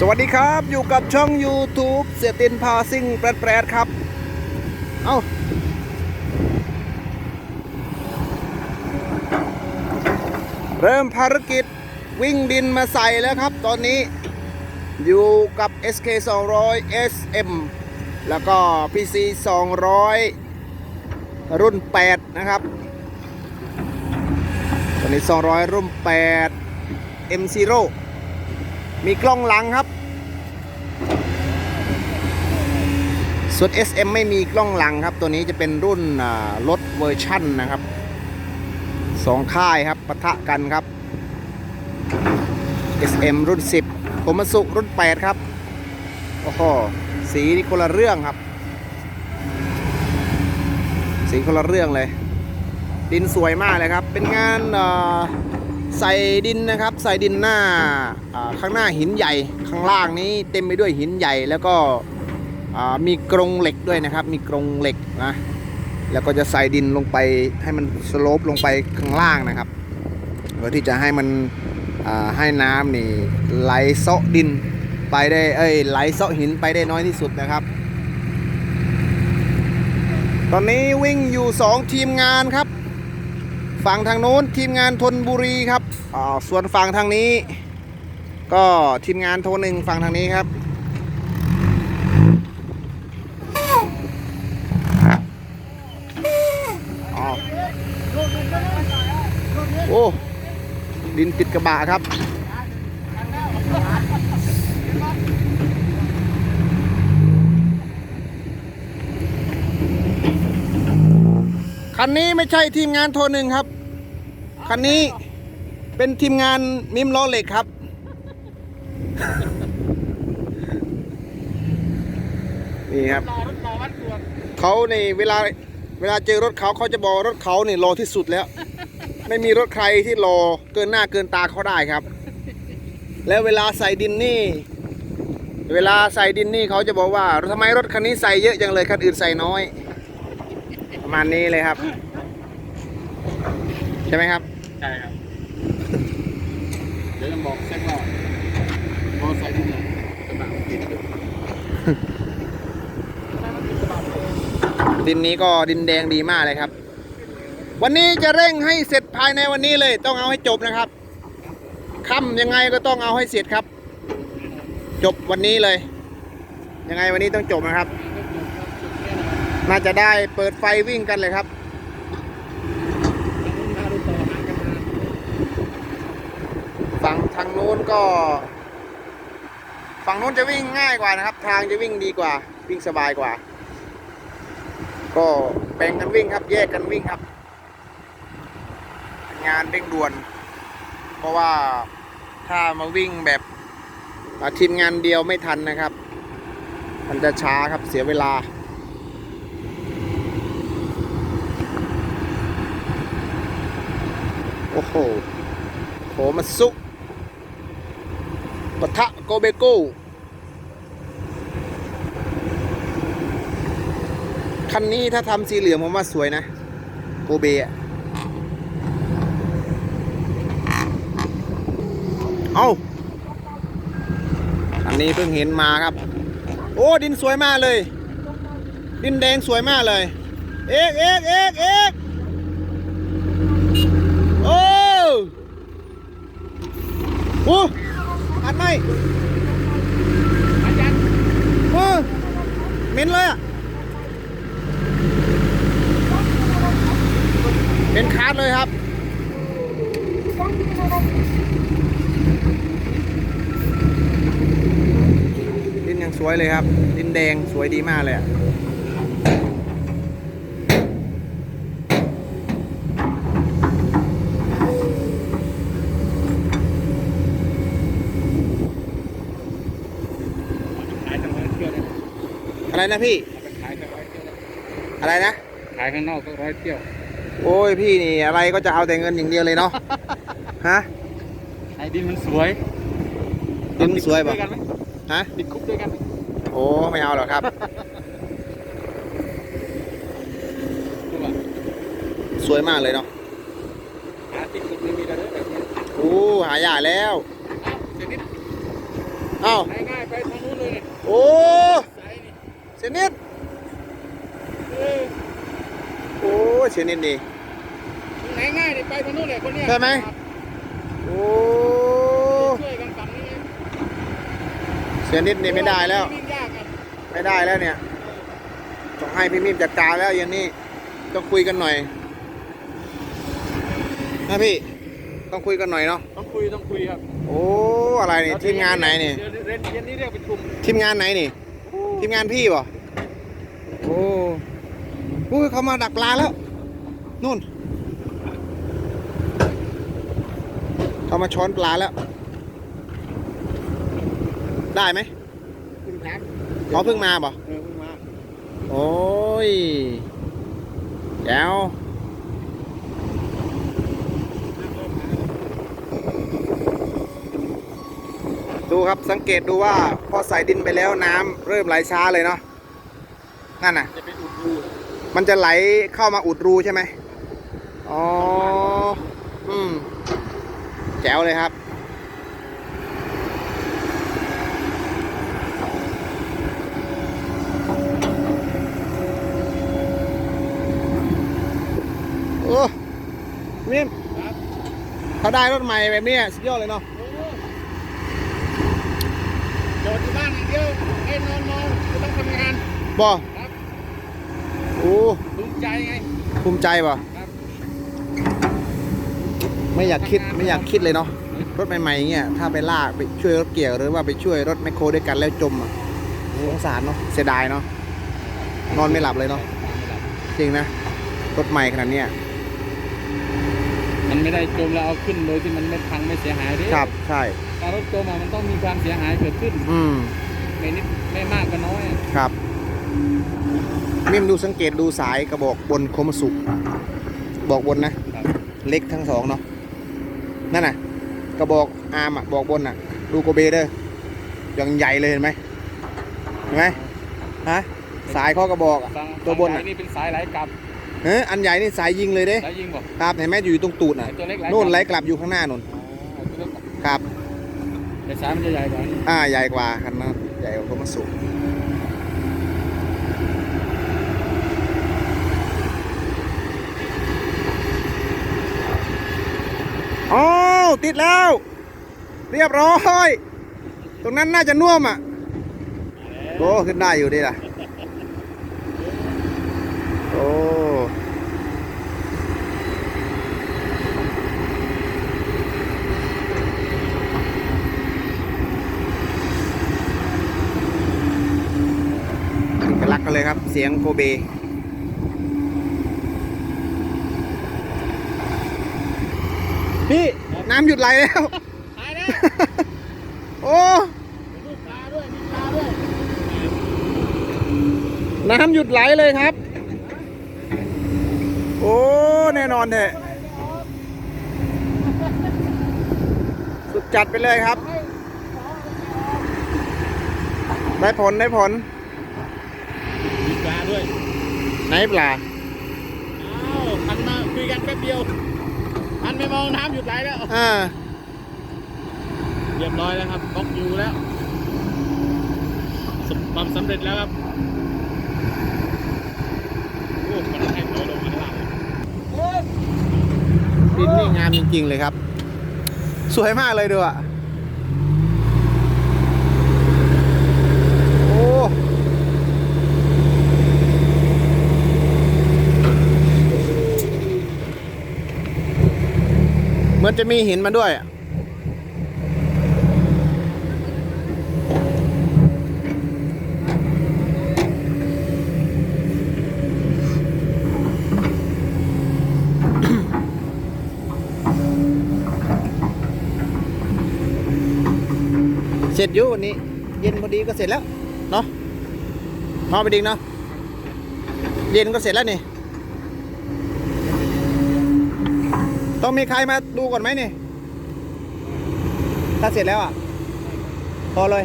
สวัสดีครับอยู่กับช่อง YouTube เสียตินพาซิ่งแปรดๆครับ เอา้าเริ่มภารกิจวิ่งดินมาใส่แล้วครับ ตอนนี้อยู่กับ SK 200 SM แล้วก็ PC 200 รุ่น 8 นะครับ ตอนนี้ 200 รุ่น 8 M0 มีกล้องหลังครับ ส่วน SM ไม่มีกล้องหลังครับ ตัวนี้จะเป็นรุ่นรถเวอร์ชั่นนะครับสองค่ายครับปะทะกันครับ SM รุ่น 10โทมัสุรุ่น 8 ครับ โอ้โห สีนี่คนละเรื่องครับ สีคนละเรื่องเลย ดินสวยมากเลยครับ เป็นงานใส่ดินนะครับ ใส่ดินหน้าข้างหน้าหินใหญ่ ข้างล่างนี้เต็มไปด้วยหินใหญ่แล้วก็ มีกรงเหล็กด้วยนะครับ มีกรงเหล็กนะแล้วก็จะใส่ดินลงไปให้มันสโลปลงไปข้างล่างนะครับเพื่อที่จะให้มันให้น้ำนี่ไหลเซาะดินไปได้เอ้ยไหลเซาะหินไปได้น้อยที่สุดนะครับ ตอนนี้วิ่งอยู่ 2 ทีมงานครับ ฝั่งทางโน้นทีมงานทนบุรีครับส่วนฝั่งทางนี้ ก็ทีมงานโทรหนึ่งฝั่งทางนี้ครับ อ้าวโอ้ ดิน ติดกระบะครับ คันนี้ไม่ใช่ทีมงานโทรหนึ่งครับ คันนี้เป็นทีมงานมิมล้อเหล็กครับนี่ครับรอรถรอวัดตรวจเขาในเวลาเวลาเจอรถเขาเขาจะบอกว่ารถเขาเนี่ยรอที่สุดแล้ว ไม่มีรถใครที่รอเกินหน้าเกินตาเขาได้ครับ แล้วเวลาใส่ดินนี่ เวลาใส่ดินนี่เขาจะบอกว่าทำไมรถคันนี้ใส่เยอะจังเลยคันอื่นใส่น้อย ประมาณนี้เลยครับ ใช่ไหมครับ ใช่ครับ เดี๋ยวจะบอกเซ็กรอดมอไซค์ที่ไหนกระบะติดอยู่ดินนี้ก็ดินแดงดีมากเลยครับ วันนี้จะเร่งให้เสร็จภายในวันนี้เลย ต้องเอาให้จบนะครับค่ำยังไงก็ต้องเอาให้เสร็จครับ จบวันนี้เลย ยังไงวันนี้ต้องจบนะครับ น่าจะได้เปิดไฟวิ่งกันเลยครับฝั่งทางนู้นก็ ฝั่งนู้นจะวิ่งง่ายกว่านะครับ ทางจะวิ่งดีกว่า วิ่งสบายกว่า ก็แบ่งกันวิ่งครับ แยกกันวิ่งครับ งานเร่งด่วน เพราะว่าถ้ามาวิ่งแบบทีมงานเดียวไม่ทันนะครับ มันจะช้าครับเสียเวลา โอ้โหโหมาสุปะทะโกเบโก้คันนี้ถ้าทำสีเหลืองผมว่าสวยนะ โกเบอะ เอาอันนี้เพิ่งเห็นมาครับ โอ้ดินสวยมากเลย ดินแดงสวยมากเลย เอกเอกเอกเอกโอ้โหอัดไหมอาจารย์เออเหม็นเลยอะเป็นคาร์ดเลยครับ สวยเลยครับ ดินแดงสวยดีมากเลยอะขายทางร้อยเที่ยวเลยอะไรนะพี่เอาไปขายทางร้อยเที่ยวเลยอะไรนะ ขายข้างนอกก็ร้อยเที่ยว โอ้ยพี่นี่อะไรก็จะเอาแต่เงินอย่างเดียวเลยเนาะ ฮะไอ้ดินมันสวย ดินมันสวยปะ ติดคุกด้วยกันไหมฮะ ติดคุกด้วยกันไหมโอ้ ไม่เอาหรอกครับรู้ป่ะสวยมากเลยเนาะหาติดคุกไม่มีแล้วเด้อแบบนี้โอ้หายากแล้วเอ้าเดี๋ยวนี้ฮเอ้า ง่ายๆไปทางนู้นเลยโอ้สายนี่เชนิด เออโอ้เชนิดนี่ไหนง่ายนี่ไปทางนู้นเลยคนเนี้ยใช่ไหม โอ้ ช่วยกันฝั่งนี้ไง เชนิดนี่ไม่ได้แล้ว วิ่งยากไงไม่ได้แล้วเนี่ยต้องให้พี่มิมจัดการแล้วอย่างนี้ต้องคุยกันหน่อยนะพี่ต้องคุยกันหน่อยเนาะต้องคุยต้องคุยครับโอ้อะไรนี่ทีมงานไหนนี่เดี๋ยวเรียนเรียนนี้เรียกประชุมทีมงานไหนนี่ทีมงานพี่ป่ะโอ้โอ้ยเขามาดักปลาแล้วนู่นเขามาช้อนปลาแล้ว ได้ไหมถึงถามเขาเพิ่งมาป่ะเออเพิ่งมาโอ้ยแจ๋วดูครับสังเกตดูว่าพอใส่ดินไปแล้วน้ำเริ่มไหลช้าเลยเนาะนั่นน่ะจะเป็นอุดรูมันจะไหลเข้ามาอุดรูใช่ไหมอ๋ออืมแจ๋วเลยครับ โอ้มิม ครับ เขา ได้รถใหม่แบบนี้สุดยอดเลยเนาะโดดที่บ้านอย่างเดียวไอ้นอนนอนไม่ต้องทำงานบอครับโอ้ภูมิใจไงภูมิใจป่ะครับไม่อยากคิดไม่อยากคิดเลยเนาะรถใหม่ๆอย่างเงี้ยถ้าไปลากไปช่วยรถเกี่ยวหรือว่าไปช่วยรถแมคโครด้วยกันแล้วจมอะสงสารเนาะเสียดายเนาะนอนไม่หลับเลยเนาะจริงนะรถใหม่ขนาดเนี้ย มันไม่ได้จมแล้วเอาขึ้นโดยที่มันไม่พังไม่เสียหายดิครับใช่การรถจมอะมันต้องมีความเสียหายเกิดขึ้นอืมไม่นิดไม่มากก็น้อยอะครับมิมดูสังเกตดูสายกระบอกบนโคมสุบอกบนนะ ครับเล็กทั้งสองเนาะนั่นน่ะ กระบอกอาร์มอะบอกบนอะ ดูโกเบเด้อยังใหญ่เลยเห็นไหมเห็นไหมฮะสายข้อกระบอกอะ ฝั่งตัวบนฝั่อะงใหญ่นี่เป็นสายไหลกลับ เฮ้ยอันใหญ่นี่สายยิงเลยเด้ สายยิงบอกครับเห็นไหมอยู่ตรงตูดน่ะไอ้ตัวเล็กไหลนู่นไหลกลับกลับอยู่ข้างหน้านู่นอ๋อไอ้ตัวเล็กครับ แต่สายมันจะใหญ่กว่านี้อ่าใหญ่กว่าคันนั้นใหญ่กว่าโคมสุอ๋อติดแล้ว เรียบร้อย ตรงนั้นน่าจะน่วมอะโอ้ขึ้นได้อยู่ดีล่ะโอ้ถึงกลักกัน เลยครับเสียงโกเบพี่น้ำหยุดไหลแล้ว หายแล้ว โอ้มีลูกปลาด้วยมีปลาด้วยน้ำหยุดไหลเลยครับ โอ้ แน่นอนเถอะสุดจัดไปเลยครับ ได้ผลได้ผลมีปลาด้วย ไหนปลาอ้าวหันมาคุยกันแป๊บเดียวหันไปมองน้ำหยุดไหลแล้วอ่าเรียบร้อยแล้วครับบล็อกอยู่แล้วสมความสำเร็จแล้วครับโอ้มันให้ถอยลงมาข้างล่างเลยดินนี่งามจริงๆเลยครับ สวยมากเลยดูอะ โอ้ เห มือนจะมีหินมาด้วย เสร็จอยู่วันนี้ เย็นพอดีก็เสร็จแล้ว เนาะพอไปดิงเนาะ เย็นก็เสร็จแล้วนี่ ต้องมีใครมาดูก่อนไหมนี่ ถ้าเสร็จแล้วอะ พอเลย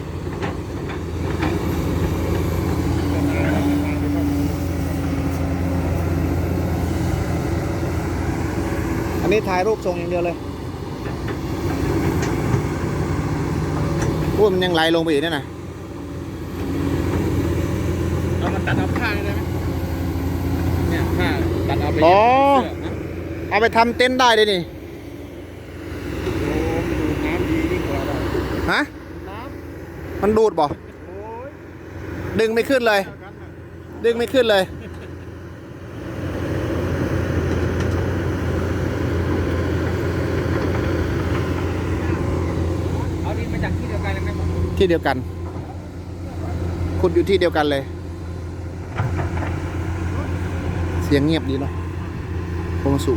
อันนี้ถ่ายรูปส่งอย่างเดียวเลยพูดมันยังไหลลงไปอีกเนี่ยนะเอามาตัดเอาผ้าได้ไหมเนี่ยผ้าตัดเอาไปอ๋อ เสื้อนะเอาไปทำเต็นท์ได้เลยนี่โอ้ดูน้ำดียิ่งกว่าเราฮะ น้มันดูดบ่ำโอ้ยดึงไม่ขึ้นเลย เท่ากันน่ะดึงไม่ขึ้นเลย เอาดินมาจากที่เดียวกันเลยไหมผมที่เดียวกันขุดอยู่ที่เดียวกันเลย เสียงเงียบดีเนาะโคมสู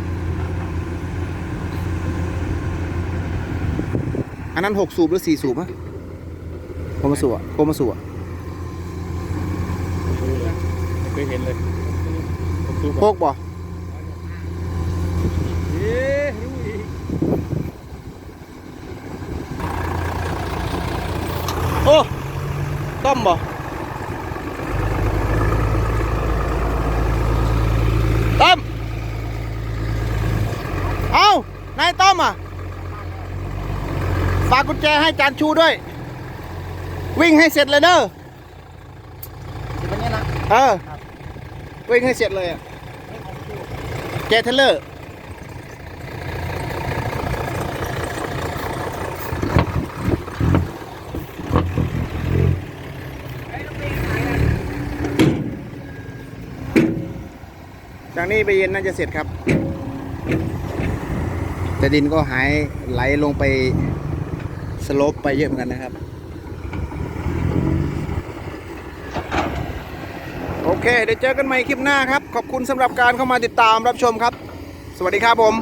อันนั้นหกสูบหรือสี่สูบฮะโคมสูบอะโคมสูบอะไม่เคยเห็นเลยผมดูโคกบ่เอ๊ะรู้อีกโอ้ต้มบ่ต้มเอานายต้มอะ ฝากกุญแจให้จานชูด้วย วิ่งให้เสร็จเลยเด้อวันนี้นะเออวิ่งให้เสร็จเลยอะแกเทเลอร์จากนี้ไปเย็นน่าจะเสร็จครับ แต่ดินก็หายไหลลงไป สโลปไปเยอะเหมือนกันนะครับ โอเค เดี๋ยวเจอกันใหม่คลิปหน้าครับ ขอบคุณสำหรับการเข้ามาติดตามรับชมครับ สวัสดีครับผม